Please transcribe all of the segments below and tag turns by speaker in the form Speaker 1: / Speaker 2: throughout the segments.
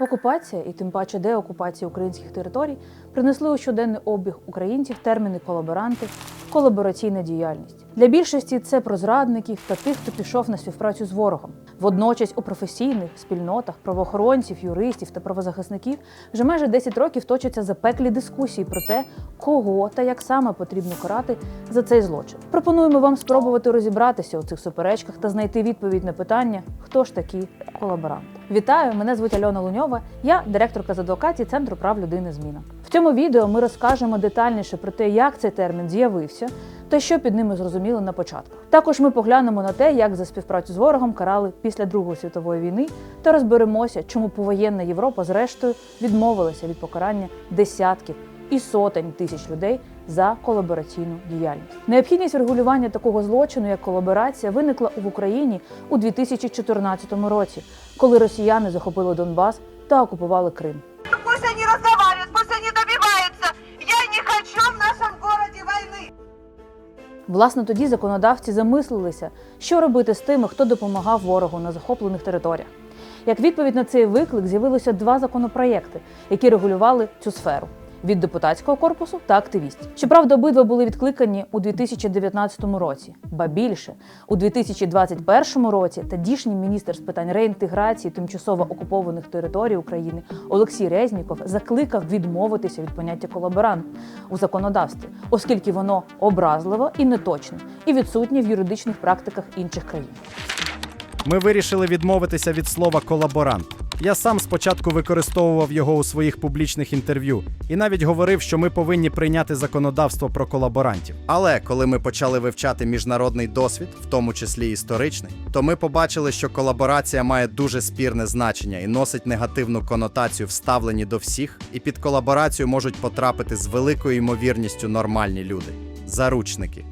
Speaker 1: Окупація і тим паче деокупація українських територій принесли у щоденний обіг українців терміни колаборанти, колабораційна діяльність. Для більшості це про зрадників та тих, хто пішов на співпрацю з ворогом. Водночас у професійних спільнотах правоохоронців, юристів та правозахисників вже майже 10 років точаться запеклі дискусії про те, кого та як саме потрібно карати за цей злочин. Пропонуємо вам спробувати розібратися у цих суперечках та знайти відповідь на питання, хто ж такі колаборанти. Вітаю! Мене звуть Альона Луньова. Я директорка з адвокації Центру прав людини Зміна. В цьому відео ми розкажемо детальніше про те, як цей термін з'явився та що під ними зрозуміли на початку. Також ми поглянемо на те, як за співпрацю з ворогом карали після Другої світової війни, та розберемося, чому повоєнна Європа зрештою відмовилася від покарання десятків і сотень тисяч людей за колабораційну діяльність. Необхідність врегулювання такого злочину, як колаборація, виникла в Україні у 2014 році, коли росіяни захопили Донбас та окупували Крим. Власне, тоді законодавці замислилися, що робити з тими, хто допомагав ворогу на захоплених територіях. Як відповідь на цей виклик з'явилося два законопроєкти, які регулювали цю сферу від депутатського корпусу та активістів. Щоправда, обидва були відкликані у 2019 році, ба більше у 2021 році тодішній міністр з питань реінтеграції тимчасово окупованих територій України Олексій Резніков закликав відмовитися від поняття колаборант у законодавстві, оскільки воно образливо і неточне, і відсутнє в юридичних практиках інших країн.
Speaker 2: Ми вирішили відмовитися від слова колаборант. Я сам спочатку використовував його у своїх публічних інтерв'ю і навіть говорив, що ми повинні прийняти законодавство про колаборантів. Але коли ми почали вивчати міжнародний досвід, в тому числі історичний, то ми побачили, що колаборація має дуже спірне значення і носить негативну конотацію в ставленні до всіх, і під колаборацію можуть потрапити з великою ймовірністю нормальні люди заручники.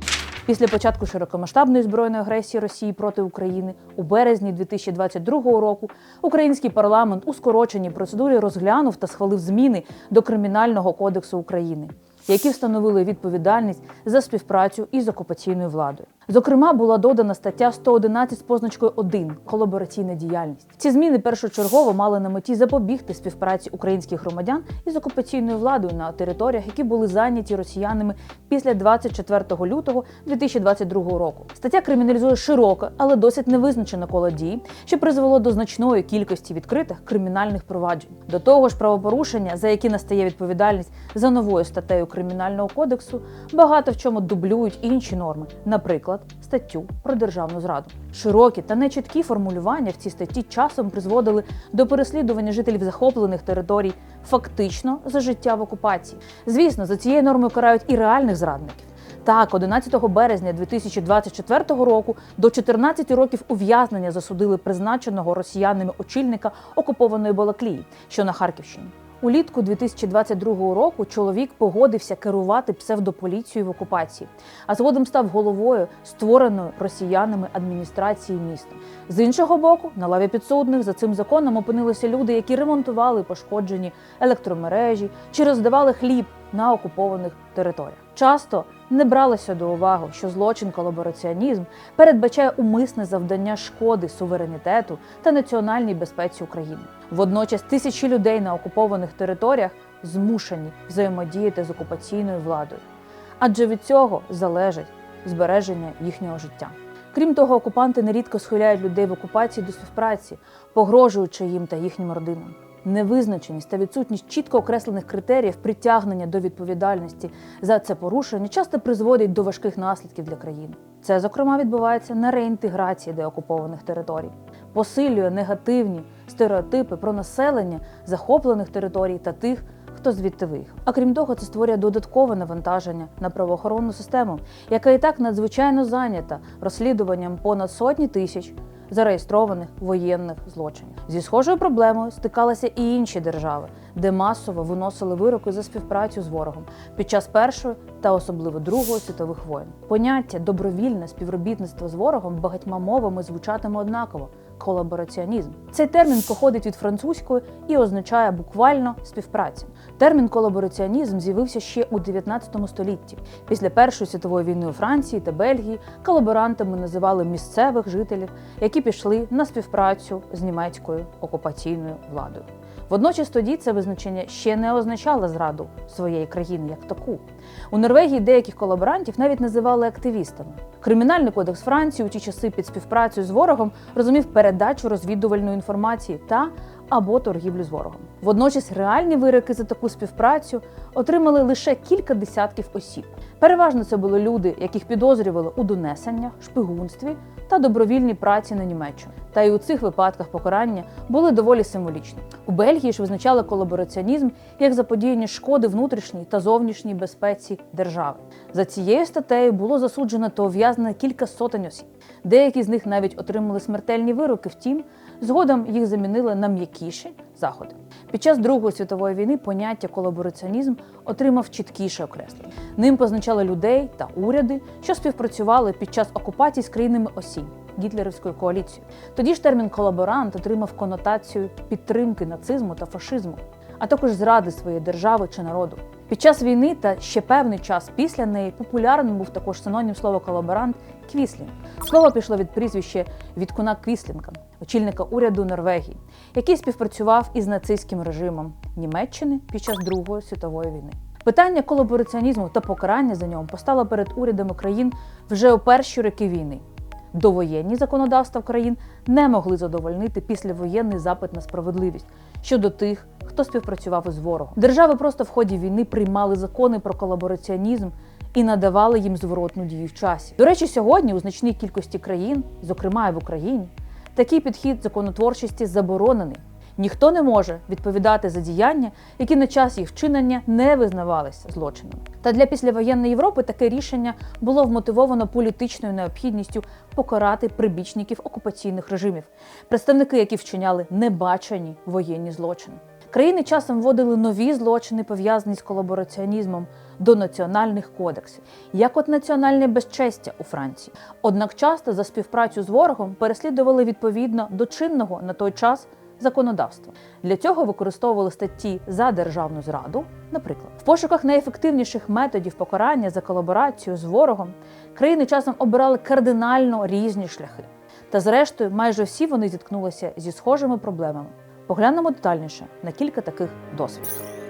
Speaker 1: Після початку широкомасштабної збройної агресії Росії проти України у березні 2022 року український парламент у скороченій процедурі розглянув та схвалив зміни до Кримінального кодексу України, які встановили відповідальність за співпрацю із окупаційною владою. Зокрема, була додана стаття 111 з позначкою 1 колабораційна діяльність. Ці зміни першочергово мали на меті запобігти співпраці українських громадян із окупаційною владою на територіях, які були зайняті росіянами після 24 лютого 2022 року. Стаття криміналізує широке, але досить невизначене коло дій, що призвело до значної кількості відкритих кримінальних проваджень. До того ж, правопорушення, за які настає відповідальність за новою статтею кримінального кодексу, багато в чому дублюють інші норми, наприклад, статтю про державну зраду. Широкі та нечіткі формулювання в цій статті часом призводили до переслідування жителів захоплених територій фактично за життя в окупації. Звісно, за цією нормою карають і реальних зрадників. Так, 11 березня 2024 року до 14 років ув'язнення засудили призначеного росіянами очільника окупованої Балаклії, що на Харківщині. Улітку 2022 року чоловік погодився керувати псевдополіцією в окупації, а згодом став головою створеної росіянами адміністрації міста. З іншого боку, на лаві підсудних за цим законом опинилися люди, які ремонтували пошкоджені електромережі чи роздавали хліб на окупованих територіях. Часто не бралося до уваги, що злочин колабораціонізм передбачає умисне завдання шкоди суверенітету та національній безпеці України. Водночас тисячі людей на окупованих територіях змушені взаємодіяти з окупаційною владою, адже від цього залежить збереження їхнього життя. Крім того, окупанти нерідко схиляють людей в окупації до співпраці, погрожуючи їм та їхнім родинам. Невизначеність та відсутність чітко окреслених критеріїв притягнення до відповідальності за це порушення часто призводять до важких наслідків для країни. Це, зокрема, відбувається на реінтеграції деокупованих територій, посилює негативні стереотипи про населення захоплених територій та тих, хто звідти виїхав. А крім того, це створює додаткове навантаження на правоохоронну систему, яка і так надзвичайно зайнята розслідуванням понад сотні тисяч зареєстрованих воєнних злочинів. Зі схожою проблемою стикалися і інші держави, де масово виносили вироки за співпрацю з ворогом під час першої та особливо другої світових воєн. Поняття добровільне співробітництво з ворогом багатьма мовами звучатиме однаково. Колабораціонізм цей термін походить від французької і означає буквально співпраця. Термін колабораціонізм з'явився ще у 19 столітті. Після Першої світової війни у Франції та Бельгії колаборантами називали місцевих жителів, які пішли на співпрацю з німецькою окупаційною владою. Водночас тоді це визначення ще не означало зраду своєї країни як таку. У Норвегії деяких колаборантів навіть називали активістами. Кримінальний кодекс Франції у ті часи під співпрацею з ворогом розумів передачу розвідувальної інформації та або торгівлю з ворогом. Водночас реальні вироки за таку співпрацю отримали лише кілька десятків осіб. Переважно це були люди, яких підозрювали у донесеннях, шпигунстві та добровільній праці на Німеччину. Та й у цих випадках покарання були доволі символічні. У Бельгії ж визначали колабораціонізм як заподіяння шкоди внутрішній та зовнішній безпеці держави. За цією статтею було засуджено та ув'язнено кілька сотень осіб. Деякі з них навіть отримали смертельні вироки. Втім, згодом їх замінили на м'якіші заходи. Під час Другої світової війни поняття колабораціонізм отримав чіткіше окреслення. Ним позначали людей та уряди, що співпрацювали під час окупації з країнами осінь гітлерівською коаліцією. Тоді ж термін колаборант отримав конотацію підтримки нацизму та фашизму, а також зради своєї держави чи народу. Під час війни та ще певний час після неї популярним був також синонім слова колаборант квіслінг. Слово пішло від прізвища Віткуна Квіслінга, очільника уряду Норвегії, який співпрацював із нацистським режимом Німеччини під час Другої світової війни. Питання колабораціонізму та покарання за нього постало перед урядами країн вже у перші роки війни. Довоєнні законодавства країн не могли задовольнити післявоєнний запит на справедливість щодо тих, хто співпрацював із ворогом. Держави просто в ході війни приймали закони про колабораціонізм і надавали їм зворотну дію в часі. До речі, сьогодні у значній кількості країн, зокрема і в Україні, такий підхід законотворчості заборонений. Ніхто не може відповідати за діяння, які на час їх вчинення не визнавалися злочином. Та для післявоєнної Європи таке рішення було вмотивовано політичною необхідністю покарати прибічників окупаційних режимів, представники, які вчиняли небачені воєнні злочини. Країни часом вводили нові злочини, пов'язані з колабораціонізмом до національних кодексів, як от національне безчестя у Франції. Однак часто за співпрацю з ворогом переслідували відповідно до чинного на той час законодавства. Для цього використовували статті за державну зраду. Наприклад, в пошуках найефективніших методів покарання за колаборацію з ворогом країни часом обирали кардинально різні шляхи. Та зрештою, майже всі вони зіткнулися зі схожими проблемами. Поглянемо детальніше на кілька таких досвідів.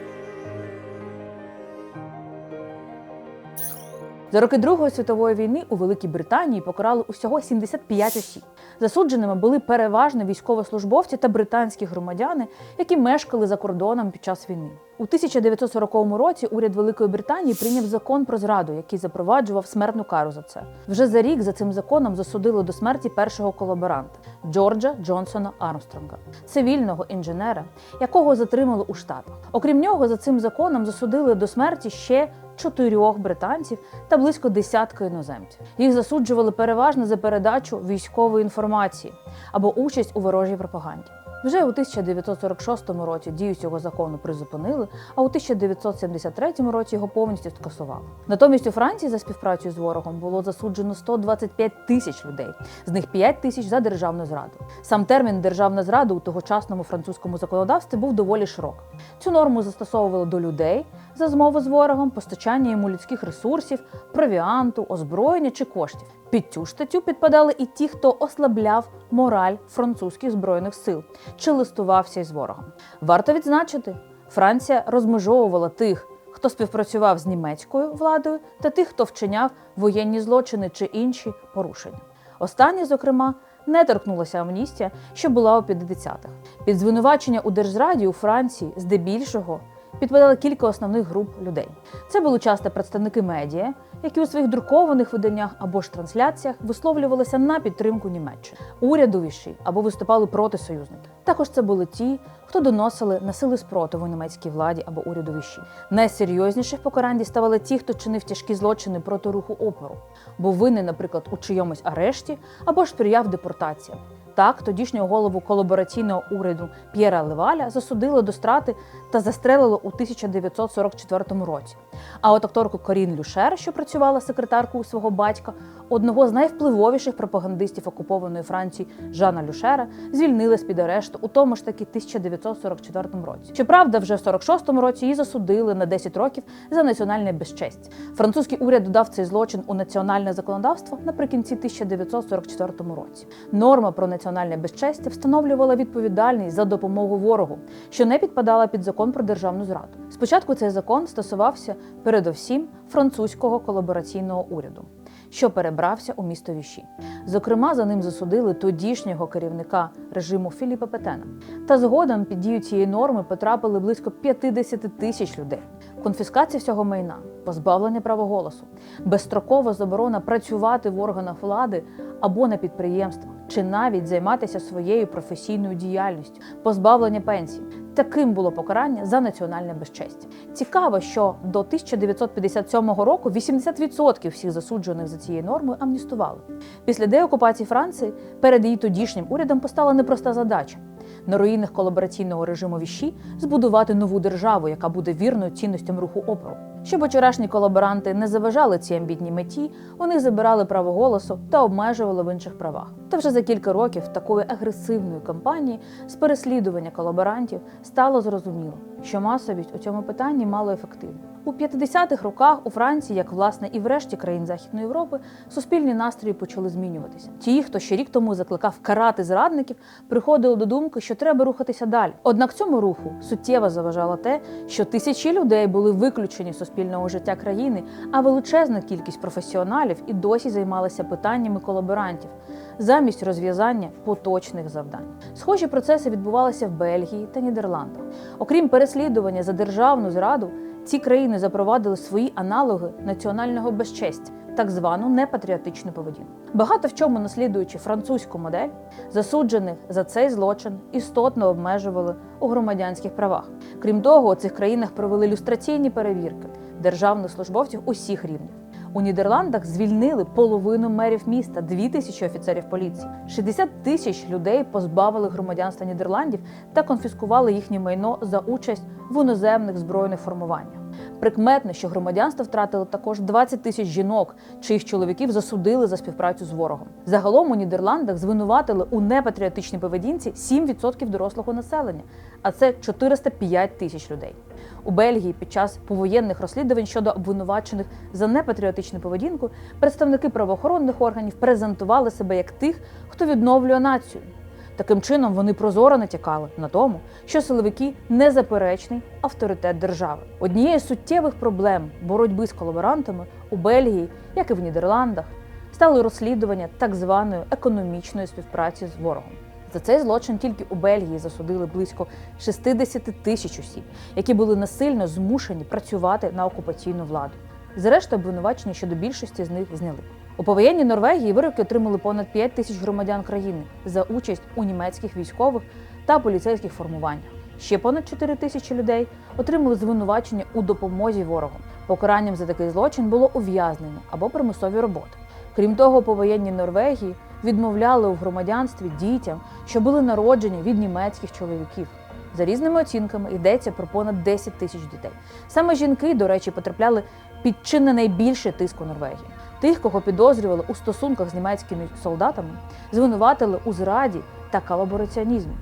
Speaker 1: За роки Другої світової війни у Великій Британії покарали усього 75 осіб. Засудженими були переважно військовослужбовці та британські громадяни, які мешкали за кордоном під час війни. У 1940 році уряд Великої Британії прийняв закон про зраду, який запроваджував смертну кару за це. Вже за рік за цим законом засудили до смерті першого колаборанта Джорджа Джонсона Армстронга, цивільного інженера, якого затримали у Штатах. Окрім нього, за цим законом засудили до смерті ще чотирьох британців та близько десятка іноземців. Їх засуджували переважно за передачу військової інформації або участь у ворожій пропаганді. Вже у 1946 році дію цього закону призупинили, а у 1973 році його повністю скасували. Натомість у Франції за співпрацю з ворогом було засуджено 125 тисяч людей, з них 5 тисяч за державну зраду. Сам термін державна зрада у тогочасному французькому законодавстві був доволі широкий. Цю норму застосовували до людей за змову з ворогом, постачання йому людських ресурсів, провіанту, озброєння чи коштів. Під цю ж статтю підпадали і ті, хто ослабляв мораль французьких збройних сил чи листувався із ворогом. Варто відзначити, Франція розмежовувала тих, хто співпрацював з німецькою владою, та тих, хто вчиняв воєнні злочини чи інші порушення. Останні, зокрема, не торкнулася амністія, що була у 50-х. Під звинувачення у держзраді у Франції здебільшого підпадали кілька основних груп людей. Це були часто представники медіа, які у своїх друкованих виданнях або ж трансляціях висловлювалися на підтримку Німеччини, урядовіші або виступали проти союзників. Також це були ті, хто доносили на сили спротиву німецькій владі або урядовіші. Найсерйозніших покарань діставали ті, хто чинив тяжкі злочини проти руху опору, був винний, наприклад, у чийомусь арешті або ж сприяв депортаціям. Так, тодішнього голову колабораційного уряду П'єра Леваля засудили до страти та застрелили у 1944 році. А от акторку Корін Люшер, що працювала секретаркою свого батька, одного з найвпливовіших пропагандистів окупованої Франції Жана Люшера, звільнили з під арешту у тому ж таки 1944 році. Щоправда, вже в 46-му році її засудили на 10 років за національне безчесть. Французький уряд додав цей злочин у національне законодавство наприкінці 1944 році. Норма про національне безчестя встановлювала відповідальність за допомогу ворогу, що не підпадала під закон про державну зраду. Спочатку цей закон стосувався передовсім французького колабораційного уряду, що перебрався у місто Віші. Зокрема, за ним засудили тодішнього керівника режиму Філіпа Петена. Та згодом під дію цієї норми потрапили близько 50 тисяч людей. Конфіскація всього майна, позбавлення права голосу, безстрокова заборона працювати в органах влади або на підприємствах, чи навіть займатися своєю професійною діяльністю, позбавлення пенсій. Таким було покарання за національне безчестя. Цікаво, що до 1957 року 80% всіх засуджених за цією нормою амністували. Після деокупації Франції перед її тодішнім урядом постала непроста задача на руїнах колабораційного режиму Віші збудувати нову державу, яка буде вірною цінностям руху опору. Щоб вчорашні колаборанти не заважали цій амбітній меті, вони забирали право голосу та обмежували в інших правах. Та вже за кілька років такої агресивної кампанії з переслідування колаборантів стало зрозуміло, що масовість у цьому питанні мало ефективна. У 50-х роках у Франції, як власне і в решті країн Західної Європи, суспільні настрої почали змінюватися. Ті, хто ще рік тому закликав карати зрадників, приходили до думки, що треба рухатися далі. Однак цьому руху суттєво заважало те, що тисячі людей були виключені з суспільного життя країни, а величезна кількість професіоналів і досі займалися питаннями колаборантів замість розв'язання поточних завдань. Схожі процеси відбувалися в Бельгії та Нідерландах. Окрім переслідування за державну зраду, ці країни запровадили свої аналоги національного безчестя, так звану непатріотичну поведінку. Багато в чому наслідуючи французьку модель, засуджених за цей злочин істотно обмежували у громадянських правах. Крім того, у цих країнах провели люстраційні перевірки державних службовців усіх рівнів. У Нідерландах звільнили половину мерів міста, дві тисячі офіцерів поліції, 60 тисяч людей позбавили громадянства Нідерландів та конфіскували їхнє майно за участь в іноземних збройних формуваннях. Прикметно, що громадянство втратили також 20 тисяч жінок, чиїх чоловіків засудили за співпрацю з ворогом. Загалом у Нідерландах звинуватили у непатріотичній поведінці 7% дорослого населення, а це 405 тисяч людей. У Бельгії під час повоєнних розслідувань щодо обвинувачених за непатріотичну поведінку представники правоохоронних органів презентували себе як тих, хто відновлює націю. Таким чином вони прозоро натякали на тому, що силовики незаперечний авторитет держави. Однією з суттєвих проблем боротьби з колаборантами у Бельгії, як і в Нідерландах, стали розслідування так званої економічної співпраці з ворогом. За цей злочин тільки у Бельгії засудили близько 60 тисяч осіб, які були насильно змушені працювати на окупаційну владу. Зрештою, обвинувачення щодо більшості з них зняли. У повоєнній Норвегії вироки отримали понад 5 тисяч громадян країни за участь у німецьких військових та поліцейських формуваннях. Ще понад 4 тисячі людей отримали звинувачення у допомозі ворогу. Покаранням за такий злочин було ув'язнення або примусові роботи. Крім того, у повоєнній Норвегії відмовляли у громадянстві дітям, що були народжені від німецьких чоловіків. За різними оцінками йдеться про понад 10 тисяч дітей. Саме жінки, до речі, потрапляли під чи не тиску тиск Норвегії. Тих, кого підозрювали у стосунках з німецькими солдатами, звинуватили у зраді та колабораціонізмі.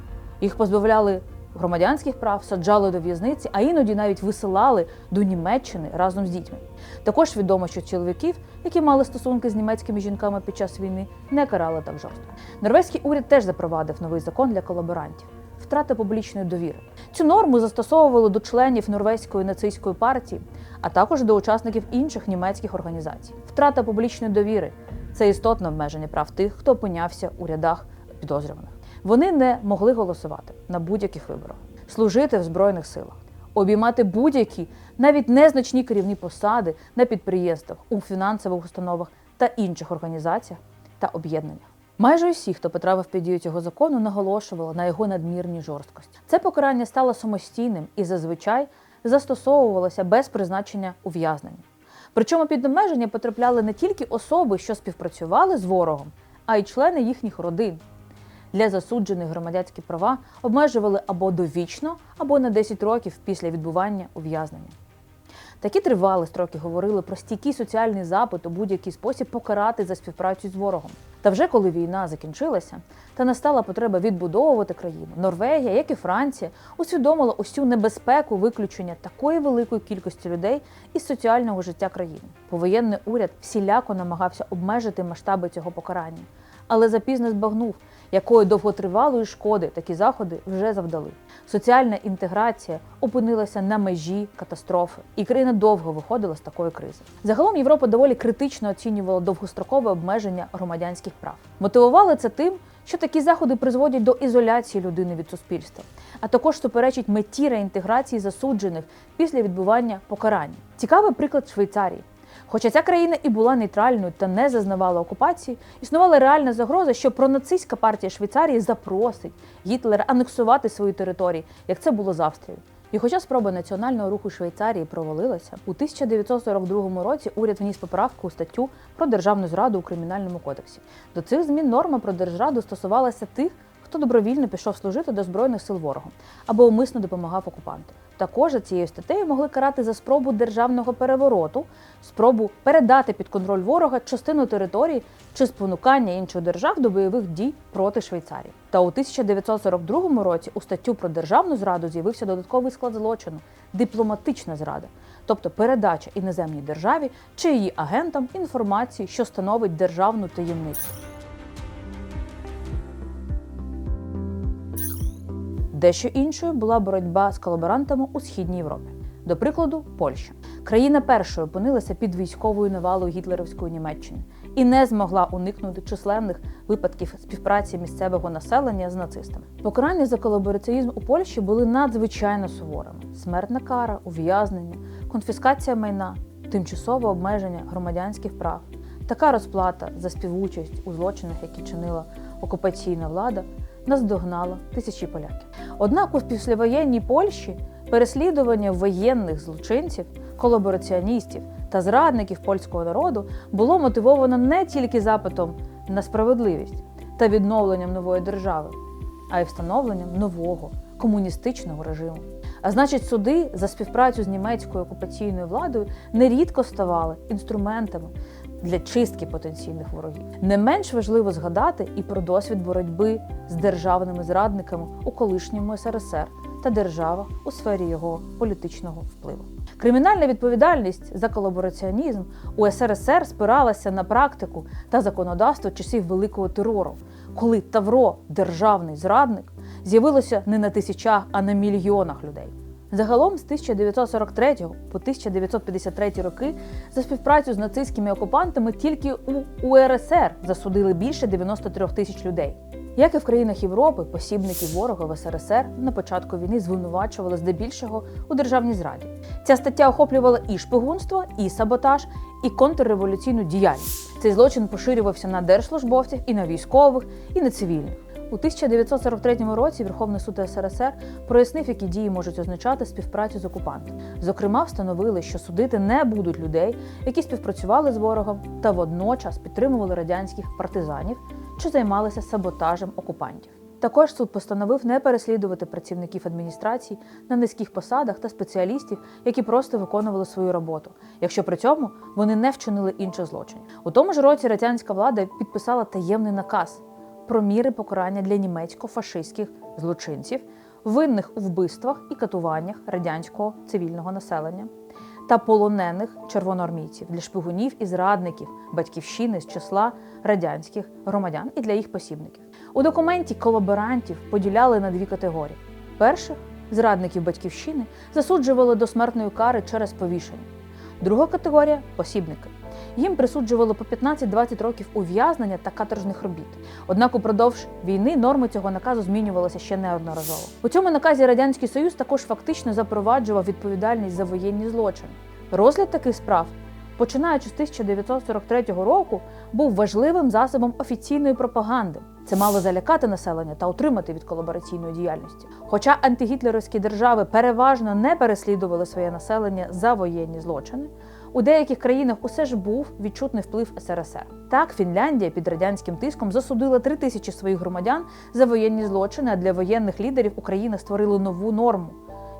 Speaker 1: Їх позбавляли громадянських прав, саджали до в'язниці, а іноді навіть висилали до Німеччини разом з дітьми. Також відомо, що чоловіків, які мали стосунки з німецькими жінками під час війни, не карали так жорстко. Норвезький уряд теж запровадив новий закон для колаборантів. Втрата публічної довіри. Цю норму застосовували до членів норвезької нацистської партії, а також до учасників інших німецьких організацій. Втрата публічної довіри це істотне обмеження прав тих, хто опинявся у рядах підозрюваних. Вони не могли голосувати на будь-яких виборах, служити в збройних силах, обіймати будь-які навіть незначні керівні посади на підприємствах, у фінансових установах та інших організаціях та об'єднаннях. Майже усі, хто потрапив під дію цього закону, наголошували на його надмірній жорсткості. Це покарання стало самостійним і зазвичай застосовувалося без призначення ув'язнення. Причому під обмеження потрапляли не тільки особи, що співпрацювали з ворогом, а й члени їхніх родин. Для засуджених громадянські права обмежували або довічно, або на 10 років після відбування ув'язнення. Такі тривалі строки говорили про стійкий соціальний запит у будь-який спосіб покарати за співпрацю з ворогом. Та вже коли війна закінчилася та настала потреба відбудовувати країну, Норвегія, як і Франція, усвідомила усю небезпеку виключення такої великої кількості людей із соціального життя країни. Повоєнний уряд всіляко намагався обмежити масштаби цього покарання, але запізно збагнув, якої довготривалої шкоди такі заходи вже завдали. Соціальна інтеграція опинилася на межі катастрофи, і країна довго виходила з такої кризи. Загалом Європа доволі критично оцінювала довгострокове обмеження громадянських прав. Мотивували це тим, що такі заходи призводять до ізоляції людини від суспільства, а також суперечить меті реінтеграції засуджених після відбування покарання. Цікавий приклад Швейцарії. Хоча ця країна і була нейтральною та не зазнавала окупації, існувала реальна загроза, що пронацистська партія Швейцарії запросить Гітлера анексувати свої території, як це було з Австрією. І хоча спроба національного руху Швейцарії провалилася, у 1942 році уряд вніс поправку у статтю про державну зраду у кримінальному кодексі. До цих змін норма про держзраду стосувалася тих, хто добровільно пішов служити до збройних сил ворога або умисно допомагав окупанту. Також за цією статтею могли карати за спробу державного перевороту, спробу передати під контроль ворога частину території чи спонукання інших держав до бойових дій проти Швейцарії. Та у 1942 році у статтю про державну зраду з'явився додатковий склад злочину дипломатична зрада, тобто передача іноземній державі чи її агентам інформації, що становить державну таємницю. Дещо іншою була боротьба з колаборантами у східній Європі. До прикладу, Польща. Країна першою опинилася під військовою навалою гітлерівської Німеччини і не змогла уникнути численних випадків співпраці місцевого населення з нацистами. Покарання за колабораціонізм у Польщі були надзвичайно суворими: смертна кара, ув'язнення, конфіскація майна, тимчасове обмеження громадянських прав. Така розплата за співучасть у злочинах, які чинила окупаційна влада, наздогнала тисячі поляків. Однак у післявоєнній Польщі переслідування воєнних злочинців, колабораціоністів та зрадників польського народу було мотивовано не тільки запитом на справедливість та відновленням нової держави, а й встановленням нового комуністичного режиму. А значить, суди за співпрацю з німецькою окупаційною владою нерідко ставали інструментами для чистки потенційних ворогів. Не менш важливо згадати і про досвід боротьби з державними зрадниками у колишньому СРСР та державах у сфері його політичного впливу. Кримінальна відповідальність за колабораціонізм у СРСР спиралася на практику та законодавство часів великого терору, коли Тавро, державний зрадник, з'явилося не на тисячах, а на мільйонах людей. Загалом з 1943 по 1953 роки за співпрацю з нацистськими окупантами тільки у УРСР засудили більше 93 тисяч людей. Як і в країнах Європи, посібників ворога в СРСР на початку війни звинувачували здебільшого у державній зраді. Ця стаття охоплювала і шпигунство, і саботаж, і контрреволюційну діяльність. Цей злочин поширювався на держслужбовців, і на військових, і на цивільних. У 1943 році Верховний суд СРСР прояснив, які дії можуть означати співпрацю з окупантом. Зокрема, встановили, що судити не будуть людей, які співпрацювали з ворогом та водночас підтримували радянських партизанів, що займалися саботажем окупантів. Також суд постановив не переслідувати працівників адміністрації на низьких посадах та спеціалістів, які просто виконували свою роботу, якщо при цьому вони не вчинили інших злочинів. У тому ж році радянська влада підписала таємний наказ про міри покарання для німецько-фашистських злочинців, винних у вбивствах і катуваннях радянського цивільного населення та полонених червоноармійців для шпигунів і зрадників батьківщини з числа радянських громадян і для їх посібників. У документі колаборантів поділяли на дві категорії: перших зрадників батьківщини засуджували до смертної кари через повішення. Друга категорія посібники. Їм присуджували по 15-20 років ув'язнення та каторжних робіт. Однак упродовж війни норми цього наказу змінювалися ще неодноразово. У цьому наказі Радянський Союз також фактично запроваджував відповідальність за воєнні злочини. Розгляд таких справ, починаючи з 1943 року, був важливим засобом офіційної пропаганди. Це мало залякати населення та утримати від колабораційної діяльності. Хоча антигітлерівські держави переважно не переслідували своє населення за воєнні злочини, у деяких країнах усе ж був відчутний вплив СРСР. Так, Фінляндія під радянським тиском засудила три тисячі своїх громадян за воєнні злочини, а для воєнних лідерів Україна створила нову норму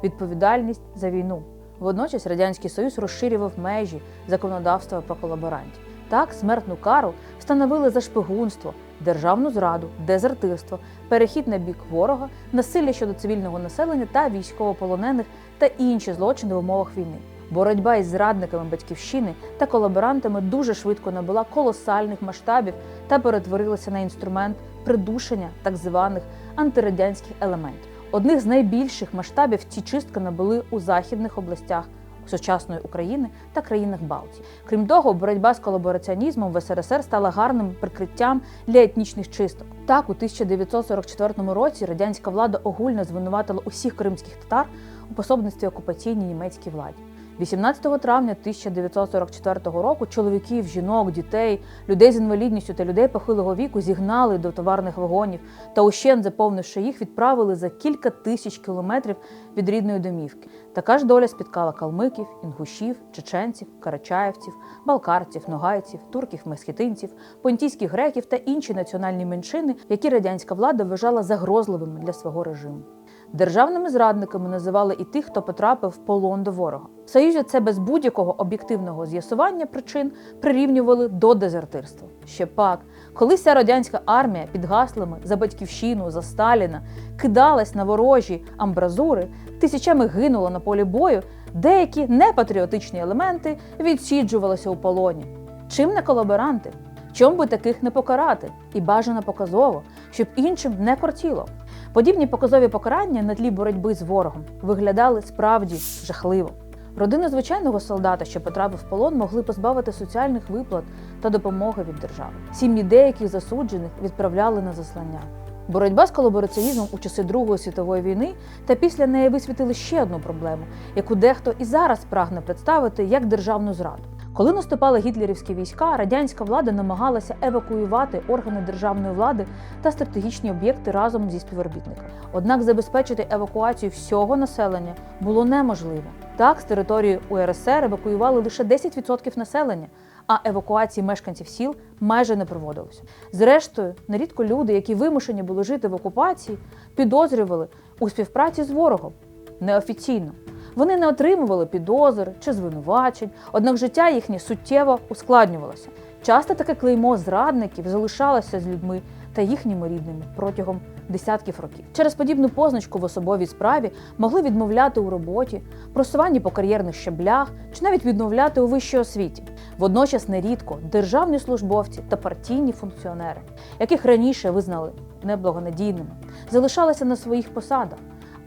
Speaker 1: відповідальність за війну. Водночас Радянський Союз розширював межі законодавства про колаборантів. Так, смертну кару встановили за шпигунство, державну зраду, дезертирство, перехід на бік ворога, насилля щодо цивільного населення та військовополонених та інші злочини в умовах війни. Боротьба із зрадниками батьківщини та колаборантами дуже швидко набула колосальних масштабів та перетворилася на інструмент придушення так званих антирадянських елементів. Одних з найбільших масштабів ці чистки набули у західних областях сучасної України та країнах Балтії. Крім того, боротьба з колабораціонізмом в СРСР стала гарним прикриттям для етнічних чисток. Так, у 1944 році радянська влада огульно звинуватила усіх кримських татар у пособництві окупаційній німецькій владі. 18 травня 1944 року чоловіків, жінок, дітей, людей з інвалідністю та людей похилого віку зігнали до товарних вагонів та ущен, заповнивши їх, відправили за кілька тисяч кілометрів від рідної домівки. Така ж доля спіткала калмиків, інгушів, чеченців, карачаївців, балкарців, ногайців, турків, месхітинців, понтійських греків та інші національні меншини, які радянська влада вважала загрозливими для свого режиму. Державними зрадниками називали і тих, хто потрапив в полон до ворога. В Союзі це без будь-якого об'єктивного з'ясування причин прирівнювали до дезертирства. Ще пак, коли вся радянська армія під гаслами за батьківщину, за Сталіна кидалась на ворожі амбразури, тисячами гинуло на полі бою, деякі непатріотичні елементи відсіджувалися у полоні. Чим не колаборанти? Чом би таких не покарати? І бажано показово, щоб іншим не кортіло. Подібні показові покарання на тлі боротьби з ворогом виглядали справді жахливо. Родини звичайного солдата, що потрапив в полон, могли позбавити соціальних виплат та допомоги від держави. Сім'ї деяких засуджених відправляли на заслання. Боротьба з колабораціонізмом у часи Другої світової війни та після неї висвітили ще одну проблему, яку дехто і зараз прагне представити як державну зраду. Коли наступали гітлерівські війська, радянська влада намагалася евакуювати органи державної влади та стратегічні об'єкти разом зі співробітниками. Однак забезпечити евакуацію всього населення було неможливо. Так, з території УРСР евакуювали лише 10% населення, а евакуації мешканців сіл майже не проводилося. Зрештою, нерідко люди, які вимушені були жити в окупації, підозрювали у співпраці з ворогом неофіційно. Вони не отримували підозр чи звинувачень, однак життя їхнє суттєво ускладнювалося. Часто таке клеймо зрадників залишалося з людьми та їхніми рідними протягом десятків років. Через подібну позначку в особовій справі могли відмовляти у роботі, просуванні по кар'єрних щеблях чи навіть відмовляти у вищій освіті. Водночас нерідко державні службовці та партійні функціонери, яких раніше визнали неблагонадійними, залишалися на своїх посадах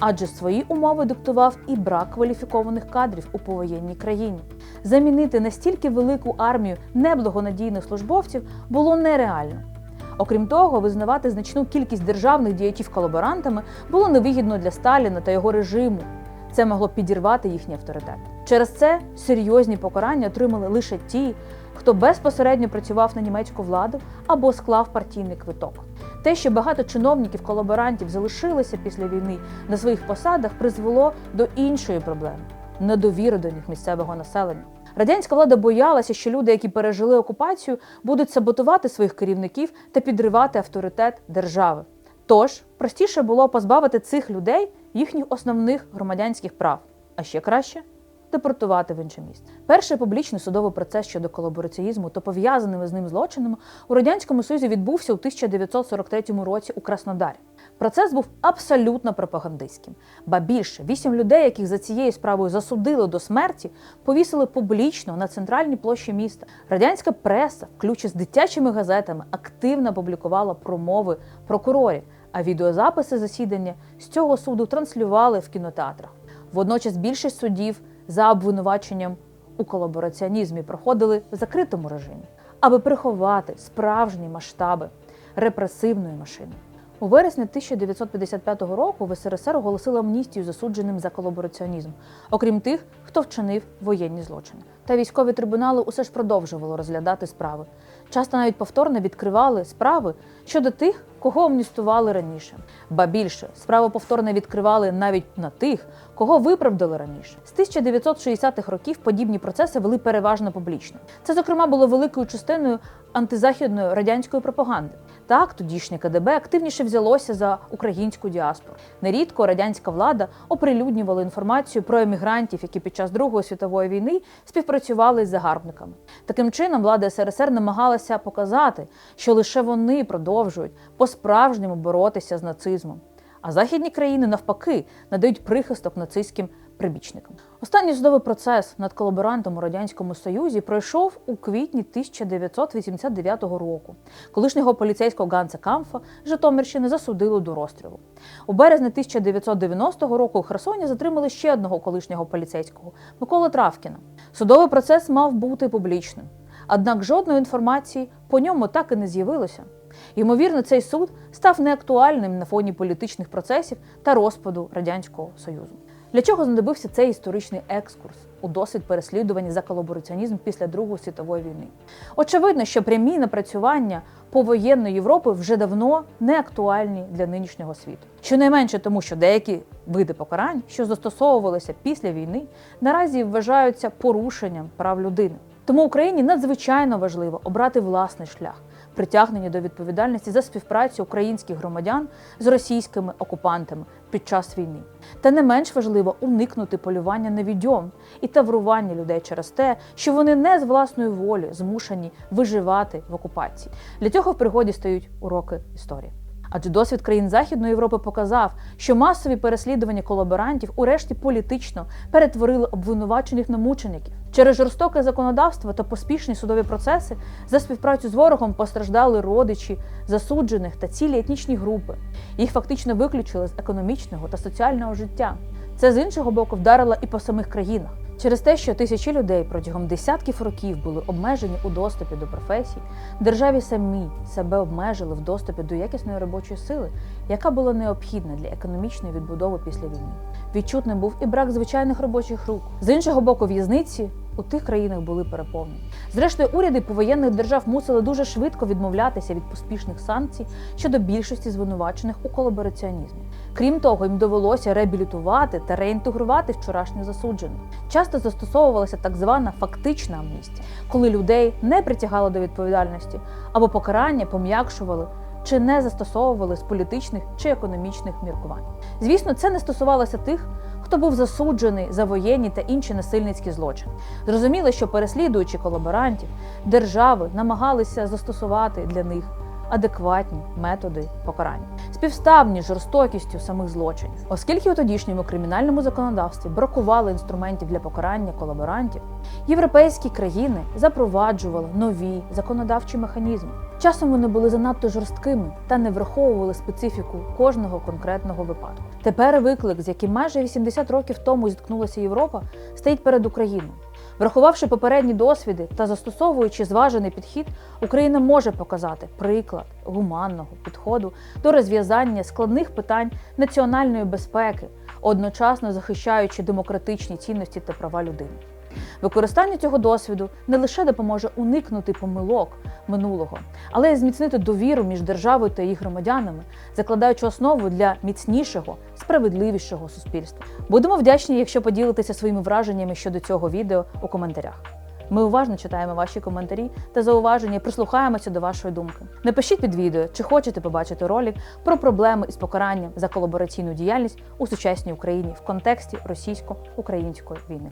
Speaker 1: адже свої умови диктував і брак кваліфікованих кадрів у повоєнній країні. Замінити настільки велику армію неблагонадійних службовців було нереально. Окрім того, визнавати значну кількість державних діячів колаборантами було невигідно для Сталіна та його режиму. Це могло підірвати їхній авторитет. Через це серйозні покарання отримали лише ті, хто безпосередньо працював на німецьку владу або склав партійний квиток. Те, що багато чиновників-колаборантів залишилися після війни на своїх посадах, призвело до іншої проблеми недовіри до них місцевого населення. Радянська влада боялася, що люди, які пережили окупацію, будуть саботувати своїх керівників та підривати авторитет держави. Тож простіше було позбавити цих людей їхніх основних громадянських прав, а ще краще депортувати в інше місце. Перший публічний судовий процес щодо колабораціонізму та пов'язаними з ним злочинами у радянському Союзі відбувся у 1943 році у Краснодарі. Процес був абсолютно пропагандистським. Ба більше вісім людей, яких за цією справою засудили до смерті, повісили публічно на центральній площі міста. Радянська преса, включно з дитячими газетами, активно публікувала промови прокурорів, а відеозаписи засідання з цього суду транслювали в кінотеатрах. Водночас більшість судів за обвинуваченням у колабораціонізмі проходили в закритому режимі, аби приховати справжні масштаби репресивної машини. У вересні 1955 року в СРСР оголосили амністію засудженим за колабораціонізм, окрім тих, хто вчинив воєнні злочини. Та військові трибунали усе ж продовжували розглядати справи. Часто навіть повторно відкривали справи щодо тих, кого амністували раніше. Ба більше справи повторно відкривали навіть на тих, кого виправдали раніше. З 1960-х років подібні процеси вели переважно публічно. Це, зокрема, було великою частиною антизахідної радянської пропаганди. Так, тодішнє КДБ активніше взялося за українську діаспору. Нерідко радянська влада оприлюднювала інформацію про емігрантів, які під час Другої світової війни співпрацювали з загарбниками. Таким чином, влада СРСР намагалася показати, що лише вони продовжують по-справжньому боротися з нацизмом. А західні країни навпаки надають прихисток нацистським прибічникам. Останній судовий процес над колаборантом у радянському союзі пройшов у квітні 1989 року. Колишнього поліцейського Ганса Камфа Житомирщини засудили до розстрілу. У березні 1990 року у Херсоні затримали ще одного колишнього поліцейського Миколи Травкіна. Судовий процес мав бути публічним. Однак жодної інформації по ньому так і не з'явилося. Ймовірно, цей суд став неактуальним на фоні політичних процесів та розпаду Радянського Союзу. Для чого знадобився цей історичний екскурс у досвід переслідування за колабораціонізм після Другої світової війни? Очевидно, що прямі напрацювання повоєнної Європи вже давно не актуальні для нинішнього світу. Щонайменше тому, що деякі види покарань, що застосовувалися після війни, наразі вважаються порушенням прав людини. Тому Україні надзвичайно важливо обрати власний шлях притягнення до відповідальності за співпрацю українських громадян з російськими окупантами під час війни. Та не менш важливо уникнути полювання на відьом і таврування людей через те, що вони не з власної волі змушені виживати в окупації. Для цього в пригоді стають уроки історії. Адже досвід країн Західної Європи показав, що масові переслідування колаборантів урешті політично перетворили обвинувачених на мучеників. Через жорстоке законодавство та поспішні судові процеси за співпрацю з ворогом постраждали родичі засуджених та цілі етнічні групи. Їх фактично виключили з економічного та соціального життя. Це з іншого боку вдарило і по самих країнах. Через те, що тисячі людей протягом десятків років були обмежені у доступі до професій, державі самі себе обмежили в доступі до якісної робочої сили, яка була необхідна для економічної відбудови після війни. Відчутним був і брак звичайних робочих рук. З іншого боку, в'язниці у тих країнах були переповнені. Зрештою, уряди повоєнних держав мусили дуже швидко відмовлятися від поспішних санкцій щодо більшості звинувачених у колабораціонізмі. Крім того, їм довелося реабілітувати та реінтегрувати вчорашніх засуджених. Часто застосовувалася так звана фактична амністія, коли людей не притягали до відповідальності або покарання пом'якшували чи не застосовували з політичних чи економічних міркувань. Звісно, це не стосувалося тих, хто був засуджений за воєнні та інші насильницькі злочини. Зрозуміло, що переслідуючи колаборантів, держави намагалися застосувати для них адекватні методи покарання, співставні жорстокістю самих злочинів, оскільки у тодішньому кримінальному законодавстві бракувало інструментів для покарання колаборантів, європейські країни запроваджували нові законодавчі механізми. Часом вони були занадто жорсткими та не враховували специфіку кожного конкретного випадку. Тепер виклик, з яким майже 80 років тому зіткнулася Європа, стоїть перед Україною. Врахувавши попередні досвіди та застосовуючи зважений підхід, Україна може показати приклад гуманного підходу до розв'язання складних питань національної безпеки, одночасно захищаючи демократичні цінності та права людини. Використання цього досвіду не лише допоможе уникнути помилок минулого, але й зміцнити довіру між державою та її громадянами, закладаючи основу для міцнішого, справедливішого суспільства. Будемо вдячні, якщо поділитеся своїми враженнями щодо цього відео у коментарях. Ми уважно читаємо ваші коментарі та зауваження і прислухаємося до вашої думки. Напишіть під відео, чи хочете побачити ролик про проблеми із покаранням за колабораційну діяльність у сучасній Україні в контексті російсько-української війни.